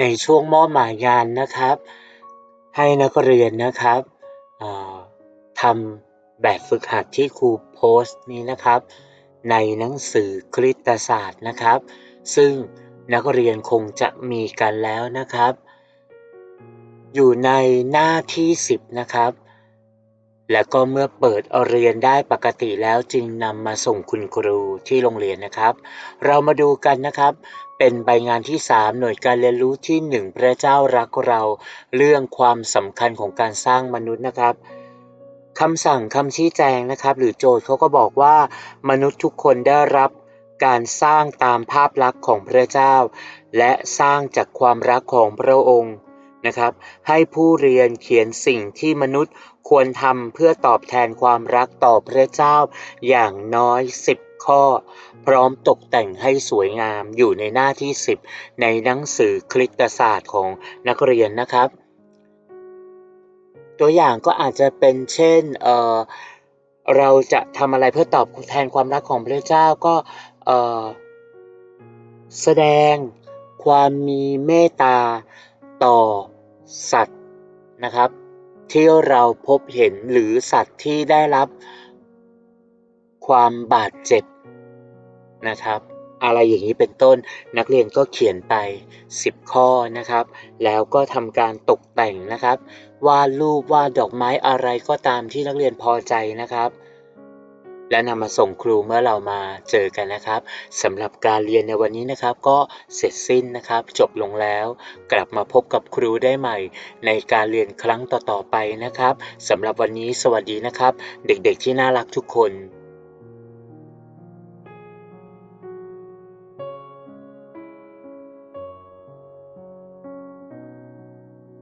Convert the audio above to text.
ในช่วงมอบหมายงานนะครับ ให้นักเรียนนะครับทำแบบฝึกหัดที่ครูโพสต์นี้นะครับ ในหนังสือคณิตศาสตร์นะครับ ซึ่งนักเรียนคงจะมีกันแล้วนะครับ อยู่ในหน้าที่ 10 นะครับ แล้วก็เมื่อเปิดเรียนได้ปกติแล้วจึงนำมาส่งคุณครูที่โรงเรียนนะครับ เรามาดูกันนะครับ เป็นใบงานที่ 3 หน่วยการเรียนรู้ที่ 1 พระเจ้ารักเรา เรื่องความสำคัญของการสร้างมนุษย์นะครับคำสั่งคำชี้แจงนะครับ หรือโจทย์เขาก็บอกว่ามนุษย์ทุกคนได้รับการสร้างตามภาพลักษณ์ของพระเจ้า และสร้างจากความรักของพระองค์นะครับ ให้ผู้เรียนเขียนสิ่งที่มนุษย์ควรทำเพื่อตอบแทนความรักต่อพระเจ้าอย่างน้อย 10 ข้อ พร้อมตกแต่งให้สวยงามอยู่ในหน้าที่ 10 ในหนังสือคลิตศาสตร์ของนักเรียนนะครับ ตัวอย่างก็อาจจะเป็นเช่นเออเราจะทำอะไรเพื่อตอบแทนความรักของพระเจ้าก็เออแสดงความมีเมตตาต่อสัตว์นะครับ ที่เราพบเห็นหรือสัตว์ที่ได้รับ ความบาดเจ็บนะครับ อะไรอย่างนี้เป็นต้นนักเรียนก็เขียนไป 10 ข้อนะครับ แล้วก็ทำการตกแต่งนะครับวาดรูปวาดดอกไม้อะไรก็ตามที่นักเรียนพอใจนะครับ และนำมาส่งครูเมื่อเรามาเจอกันนะครับสำหรับการเรียนในวันนี้นะครับ ก็เสร็จสิ้นนะครับ จบลงแล้ว กลับมาพบกับครูได้ใหม่ ในการเรียนครั้งต่อๆไปนะครับสำหรับวันนี้สวัสดีนะครับ เด็กๆที่น่ารักทุกคน